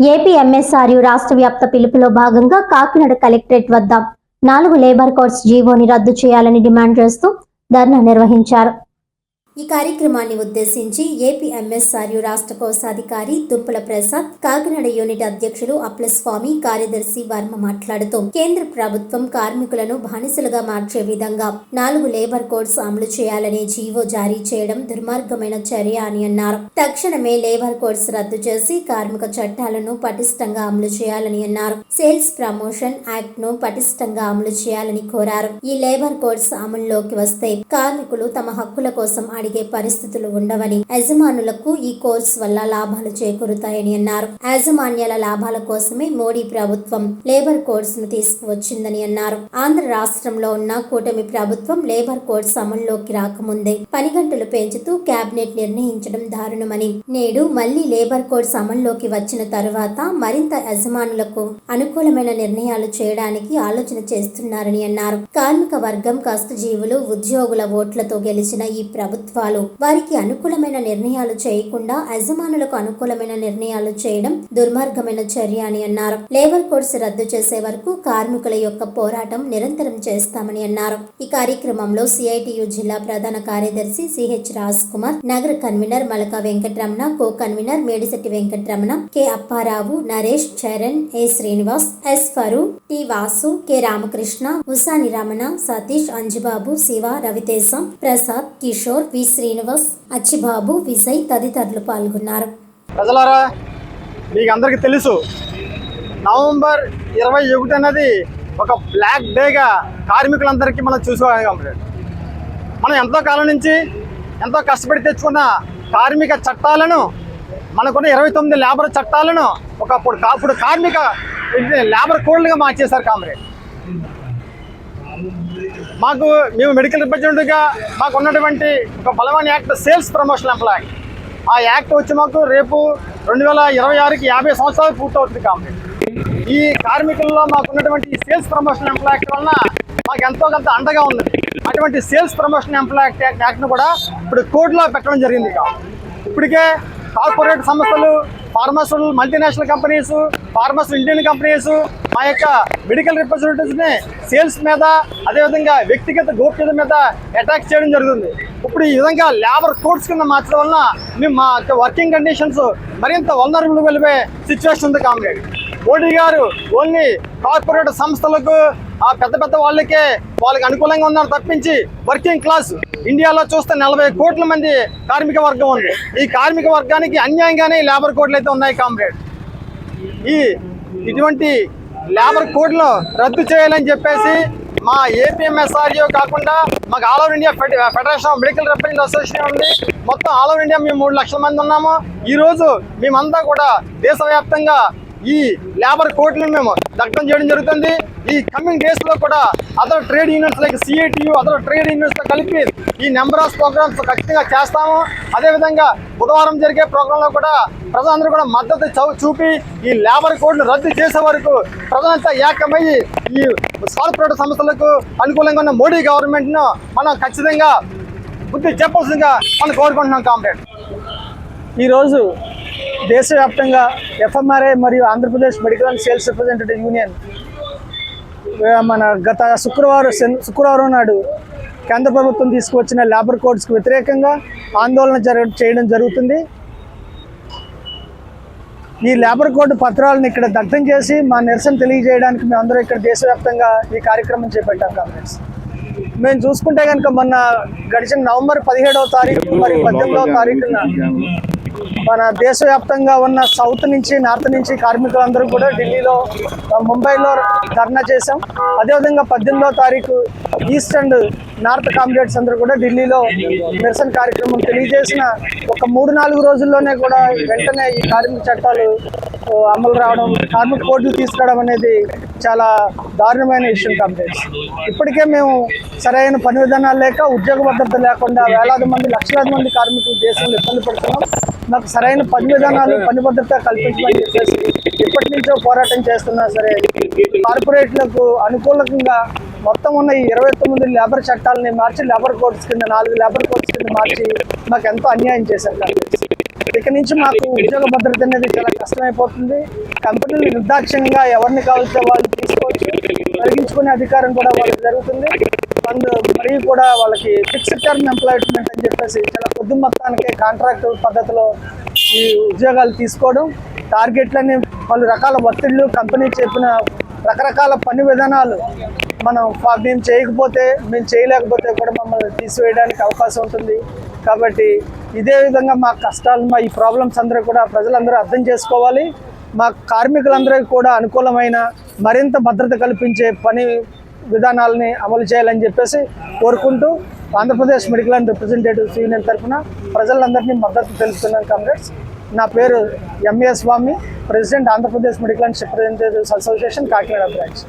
AP ఎంఎస్ఆర్యు రాష్ట్ర వ్యాప్త పిలుపులో భాగంగా కాకినాడ కలెక్టరేట్ వద్ద నాలుగు లేబర్ కోడ్స్ జీవోని రద్దు చేయాలని డిమాండ్ చేస్తూ ధర్నా నిర్వహించారు. ఈ కార్యక్రమాన్ని ఉద్దేశించి ఏపీ ఎంఎస్ఆర్యు రాష్ట్ర కోశాధికారి దుప్పల ప్రసాద్ కాకినాడ యూనిట్ అధ్యక్షులు అప్లస్వామి కార్యదర్శి వర్మ మాట్లాడుతూ కేంద్ర ప్రభుత్వం కార్మికులను బానిసలుగా మార్చే విధంగా నాలుగు లేబర్ కోడ్స్ అమలు చేయాలనే జీవో జారీ చేయడం దుర్మార్గమైన చర్య అని అన్నారు. తక్షణమే లేబర్ కోడ్స్ రద్దు చేసి కార్మిక చట్టాలను పటిష్టంగా అమలు చేయాలని అన్నారు. సేల్స్ ప్రమోషన్ యాక్ట్ను పటిష్టంగా అమలు చేయాలని కోరారు. ఈ లేబర్ కోడ్స్ అమల్లోకి వస్తే కార్మికులు తమ హక్కుల కోసం అడిగే పరిస్థితులు ఉండవని యజమానులకు ఈ కోర్స్ వల్ల లాభాలు చేకూరుతాయని అన్నారు. యాజమాన్యాల లాభాల కోసమే మోడీ ప్రభుత్వం లేబర్ కోడ్స్ను తీసుకువచ్చిందని అన్నారు. ఆంధ్ర రాష్ట్రంలో ఉన్న కూటమి ప్రభుత్వం లేబర్ కోడ్స్ అమల్లోకి రాకముందే పని గంటలు పెంచుతూ కేబినెట్ నిర్ణయించడం దారుణమని నేడు మళ్ళీ లేబర్ కోడ్స్ అమల్లోకి వచ్చిన తరువాత మరింత యజమానులకు అనుకూలమైన నిర్ణయాలు చేయడానికి ఆలోచన చేస్తున్నారని అన్నారు. కార్మిక వర్గం కష్టజీవులు ఉద్యోగుల ఓట్లతో గెలిచిన ఈ ప్రభుత్వం ప్రభుత్వాలు. వారికి అనుకూలమైన నిర్ణయాలు చేయకుండా యజమానులకు అనుకూలమైన నిర్ణయాలు చేయడం దుర్మార్గమైన చర్య అని అన్నారు. లేబర్ కోడ్స్ రద్దు చేసే వరకు కార్మికుల యొక్క పోరాటం నిరంతరం చేస్తామని అన్నారు. ఈ కార్యక్రమంలో సిఐటియు జిల్లా ప్రధాన కార్యదర్శి సిహెచ్ రాజ్ కుమార్ నగర convener Malaka Venkataramana co convener Medisetti Venkataramana K Apparao Naresh Charan A Srinivas S Faru T Vasu K Ramakrishna Usani Ramana Satish Anjubabu Siva Raviteja Prasad Kishore V. Srinivas Achibabu Vijay తదితరులు పాల్గొన్నారు. ప్రజలారా మీకు అందరికీ తెలుసు November ఇరవై ఒకటి అనేది ఒక బ్లాక్ డేగా కార్మికులందరికీ మనం చూసుకోగలం మనం ఎంతో కాలం నుంచి ఎంతో కష్టపడి తెచ్చుకున్న కార్మిక చట్టాలను మనకున్న ఇరవై తొమ్మిది లేబర్ చట్టాలను ఒకప్పుడు కాపుడు కార్మిక లేబర్ కోడ్లుగా మార్చేశారు కామ్రేడ్. మాకు మేము మెడికల్ రిప్రజెంటేటివ్గా మాకు ఉన్నటువంటి ఒక బలమైన యాక్ట్ సేల్స్ ప్రమోషన్ ఎంప్లాయ్ ఆ యాక్ట్ వచ్చి మాకు రేపు రెండు వేల ఇరవై ఆరుకి యాభై సంవత్సరాలు పూర్తవుతుంది కాబట్టి. ఈ కార్మికుల్లో మాకు ఉన్నటువంటి సేల్స్ ప్రమోషన్ ఎంప్లాయ్ యాక్ట్ వలన మాకు ఎంతో కొంత అండగా ఉంది అటువంటి sales promotion employee act act కూడా ఇప్పుడు కోర్టులో పెట్టడం జరిగింది కాబట్టి. ఇప్పటికే కార్పొరేట్ సంస్థలు pharmaceutical multinational companies pharmas Indian companies మా యొక్క మెడికల్ రిప్రజెంటేటివ్స్ని సేల్స్ మీద అదేవిధంగా వ్యక్తిగత గోప్యత మీద అటాక్ చేయడం జరుగుతుంది. ఇప్పుడు ఈ విధంగా లేబర్ కోడ్స్ కింద మార్చడం వలన మేము మా యొక్క వర్కింగ్ కండిషన్స్ మరింత వల్నరబుల్ వెళ్ళిపోయే సిచ్యువేషన్ ఉంది కామ్రేడ్. మోడీ గారు ఓన్లీ కార్పొరేట్ సంస్థలకు ఆ పెద్ద పెద్ద వాళ్ళకే వాళ్ళకి అనుకూలంగా ఉన్నారు తప్పించి వర్కింగ్ క్లాస్ ఇండియాలో చూస్తే నలభై కోట్ల మంది కార్మిక వర్గం ఉంది. ఈ కార్మిక వర్గానికి అన్యాయంగానే లేబర్ కోడ్లు అయితే ఉన్నాయి కామ్రేడ్ ఈ ఇటువంటి లేబర్ కోడ్లు రద్దు చేయాలని చెప్పేసి మా A P M S R U కాకుండా మాకు all over India fed- federation of medical represent association ఉంది. మొత్తం ఆల్ ఓవర్ ఇండియా మేము మూడు లక్షల మంది ఉన్నాము. ఈరోజు మేమంతా కూడా దేశవ్యాప్తంగా ఈ లేబర్ కోడ్లను మేము దగ్ధం చేయడం జరుగుతుంది. ఈ కమింగ్ డేస్లో కూడా other trade unions like C I T U other trade యూనియన్స్తో కలిపి ఈ నెంబర్ ఆఫ్ ప్రోగ్రామ్స్ ఖచ్చితంగా చేస్తాము. అదేవిధంగా బుధవారం జరిగే ప్రోగ్రాంలో కూడా ప్రజలందరూ కూడా మద్దతు చూపి ఈ లేబర్ కోడ్ను రద్దు చేసే వరకు ప్రజలంతా ఏకమయ్యి ఈ కార్పొరేట్ సంస్థలకు అనుకూలంగా ఉన్న మోడీ గవర్నమెంట్ను మనం ఖచ్చితంగా బుద్ధి చెప్పాల్సిందిగా మనం కోరుకుంటున్నాం కామ్రేడ్. ఈరోజు దేశవ్యాప్తంగా ఎఫ్ఎంఆర్ఐ మరియు Andhra Pradesh medical and sales representative union మన గత శుక్రవారం శుక్రవారం నాడు కేంద్ర ప్రభుత్వం తీసుకువచ్చిన లేబర్ కోడ్స్కి వ్యతిరేకంగా ఆందోళన జరగ చేయడం జరుగుతుంది. ఈ లేబర్ కోడ్ పత్రాలను ఇక్కడ దగ్ధం చేసి మా నిరసన తెలియజేయడానికి మేమందరం ఇక్కడ దేశవ్యాప్తంగా ఈ కార్యక్రమం చేపట్టాం కాంగ్రెస్. మేము చూసుకుంటే కనుక మొన్న గడిచిన నవంబర్ పదిహేడవ తారీఖు మరియు పద్దెనిమిదవ తారీఖున మన దేశవ్యాప్తంగా ఉన్న సౌత్ నుంచి నార్త్ నుంచి కార్మికులందరూ కూడా ఢిల్లీలో ముంబైలో ధర్నా చేశాం. అదేవిధంగా పద్దెనిమిదో తారీఖు ఈస్ట్ అండ్ నార్త్ కామ్రేడ్స్ అందరూ కూడా ఢిల్లీలో నిరసన కార్యక్రమం తెలియజేసిన ఒక మూడు నాలుగు రోజుల్లోనే కూడా వెంటనే ఈ కార్మిక చట్టాలు అమలు రావడం కార్మిక కోర్టులు తీసుకురావడం అనేది చాలా దారుణమైన విషయం కంప్లైంట్స్ ఇప్పటికే మేము సరైన పని విధానాలు లేక ఉద్యోగ భద్రత లేకుండా వేలాది మంది లక్షలాది మంది కార్మికులు దేశంలో ఇబ్బంది పడుతున్నాం మాకు సరైన పని విధానాలు పని భద్రత కల్పించమని చెప్పేసి ఇప్పటి నుంచో పోరాటం చేస్తున్నా సరే కార్పొరేట్లకు అనుకూలంగా మొత్తం ఉన్న ఈ ఇరవై తొమ్మిది లేబర్ చట్టాలని మార్చి లేబర్ కోడ్స్ కింద నాలుగు లేబర్ కోడ్స్ కింద మార్చి మాకు ఎంతో అన్యాయం చేశారు కార్మికులు. ఇక నుంచి మాకు ఉద్యోగ భద్రత అనేది చాలా కష్టమైపోతుంది. కంపెనీలు నిర్దాక్ష్యంగా ఎవరిని కావాల్సే వాళ్ళు తీసుకోవచ్చు తొలగించుకునే అధికారం కూడా వాళ్ళకి జరుగుతుంది. అండ్ మరియు కూడా వాళ్ళకి ఫిక్స్డ్ టర్మ్ ఎంప్లాయ్మెంట్ అని చెప్పేసి చాలా కొద్ది మొత్తానికి కాంట్రాక్ట్ పద్ధతిలో ఈ ఉద్యోగాలు తీసుకోవడం. టార్గెట్లని పలు రకాల ఒత్తిళ్ళు కంపెనీ చెప్పిన రకరకాల పని విధానాలు మనం మేము చేయకపోతే మేము చేయలేకపోతే కూడా మమ్మల్ని తీసివేయడానికి అవకాశం ఉంటుంది. కాబట్టి ఇదే విధంగా మా కష్టాలు మా ఈ ప్రాబ్లమ్స్ అందరూ కూడా ప్రజలందరూ అర్థం చేసుకోవాలి. మా కార్మికులందరికీ కూడా అనుకూలమైన మరింత భద్రత కల్పించే పని విధానాలని అమలు చేయాలని చెప్పేసి కోరుకుంటూ Andhra Pradesh medical and representatives union తరఫున ప్రజలందరినీ మద్దతు తెలుపుతున్నాను కామ్రేడ్స్ నా పేరు M A Swamy president Andhra Pradesh medical and representatives association Kakinada branch.